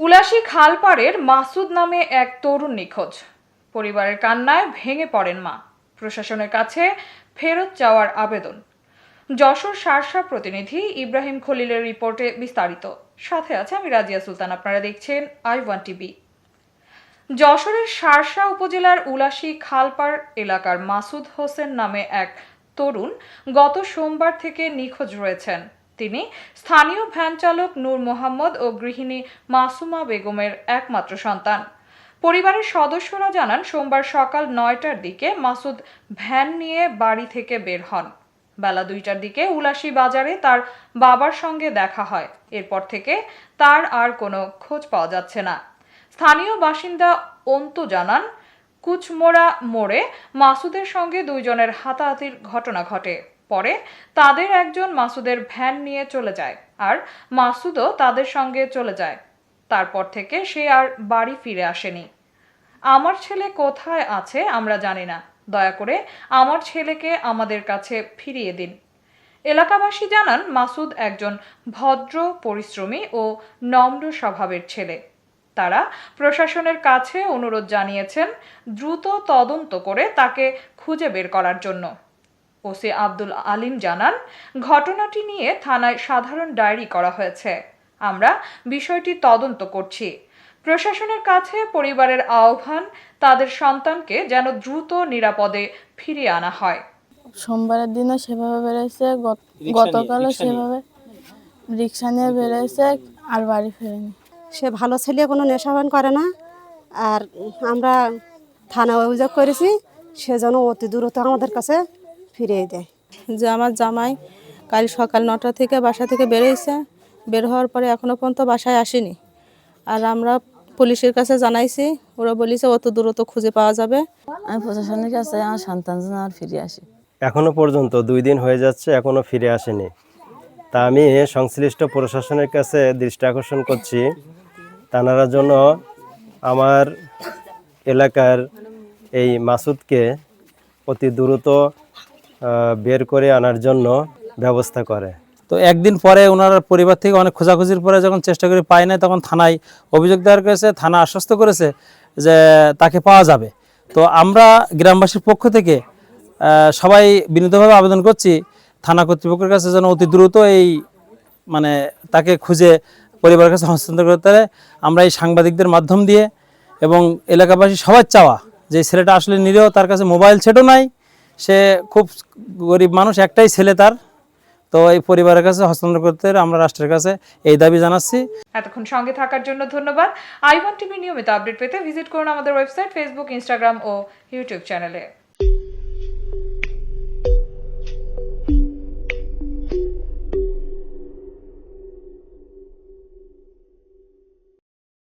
উলাসী খালপাড়ের মাসুদ নামে এক তরুণ নিখোঁজ। পরিবারের কান্নায় ভেঙে পড়েন মা। প্রশাসনের কাছে ফেরত যাওয়ার আবেদন। যশোর সারসা প্রতিনিধি ইব্রাহিম খলিলের রিপোর্টে বিস্তারিত। সাথে আছে আমি রাজিয়া সুলতান, আপনারা দেখছেন আই ওয়ান টিভি। যশোরের সারসা উপজেলার উলাসী খালপাড় এলাকার মাসুদ হোসেন নামে এক তরুণ গত সোমবার থেকে নিখোঁজ রয়েছেন। তিনি স্থানীয় ভ্যান চালক নূর মোহাম্মদ ও গৃহিণী মাসুমা বেগমের একমাত্র সন্তান। পরিবারের সদস্যরা জানান, সোমবার সকাল নয়টার দিকে মাসুদ ভ্যান নিয়ে বাড়ি থেকে বের হন। বেলা দুইটার দিকে উলাসী বাজারে তার বাবার সঙ্গে দেখা হয়। এরপর থেকে তার আর কোনো খোঁজ পাওয়া যাচ্ছে না। স্থানীয় বাসিন্দা অন্তু জানান, কুচমোড়া মোড়ে মাসুদের সঙ্গে দুইজনের হাতাহাতির ঘটনা ঘটে। পরে তাদের একজন মাসুদের ভ্যান নিয়ে চলে যায় আর মাসুদও তাদের সঙ্গে চলে যায়। তারপর থেকে সে আর বাড়ি ফিরে আসেনি। আমার ছেলে কোথায় আছে আমরা জানি না। দয়া করে আমার ছেলেকে আমাদের কাছে ফিরিয়ে দিন। এলাকাবাসী জানান, মাসুদ একজন ভদ্র, পরিশ্রমী ও নম্র স্বভাবের ছেলে। তারা প্রশাসনের কাছে অনুরোধ জানিয়েছেন, দ্রুত তদন্ত করে তাকে খুঁজে বের করার জন্য। ওসি আব্দুল আলিম জানান ঘটনাটি নিয়ে থানায় সাধারণ ডায়েরি করা হয়েছে। আমরা বিষয়টি তদন্ত করছি। প্রশাসনের কাছে পরিবারের আহ্বান তাদের সন্তানকে যেন দ্রুত নিরাপদে ফিরিয়ে আনা হয়। সোমবারের দিনও সেভাবে বেড়েছে গতকালও সেভাবে রিক্সা নিয়ে বেড়েছে আর বাড়ি ফেরেনি। সে ভালো ছেলে কোনো নেশাবান করে না। আর আমরা থানা অভিযোগ করেছি সে যেন অতি দ্রুত আমাদের কাছে ফিরিয়ে দেয়। যে আমার জামাই কাল সকাল নটা থেকে বাসা থেকে বেরিয়েছে বের হওয়ার পরে এখনও পর্যন্ত বাসায় আসেনি। আর আমরা পুলিশের কাছে জানাইছি ওরা বলেছে অত দ্রুত খুঁজে পাওয়া যাবে। আমি প্রশাসনের কাছে আমার সন্তান যেন আর ফিরে আসে। এখনও পর্যন্ত দুই দিন হয়ে যাচ্ছে এখনও ফিরে আসেনি। তা আমি সংশ্লিষ্ট প্রশাসনের কাছে দৃষ্টি আকর্ষণ করছি তানারা জন্য আমার এলাকার এই মাসুদকে অতি দ্রুত বের করে আনার জন্য ব্যবস্থা করে। তো একদিন পরে ওনার পরিবার থেকে অনেক খোঁজাখুঁজির পরে যখন চেষ্টা করে পায় না তখন থানায় অভিযোগ দায়ের করেছে, থানা আশ্বস্ত করেছে যে তাকে পাওয়া যাবে। তো আমরা গ্রামবাসীর পক্ষ থেকে সবাই বিনীতভাবে আবেদন করছি, থানা কর্তৃপক্ষের কাছে যেন অতি দ্রুত এই মানে তাকে খুঁজে পরিবারের কাছে হস্তান্তর করতে পারে। আমরা এই সাংবাদিকদের মাধ্যম দিয়ে এবং এলাকাবাসী সবার চাওয়া, যে ছেলেটা আসলে নিরীহ, তার কাছে মোবাইল সেটও নাই সে খুব গরিব মানুষ, একটাই ছেলে তার। তো এই পরিবারের কাছে হস্তান্তর করতে আমরা রাষ্ট্রের কাছে এই দাবি জানাচ্ছি। এতক্ষণ সঙ্গে থাকার জন্য ধন্যবাদ। আই ওয়ান টিভি নিয়মিত আপডেট পেতে ভিজিট করুন আমাদের ওয়েবসাইট, ফেসবুক, ইনস্টাগ্রাম ও ইউটিউব চ্যানেলে।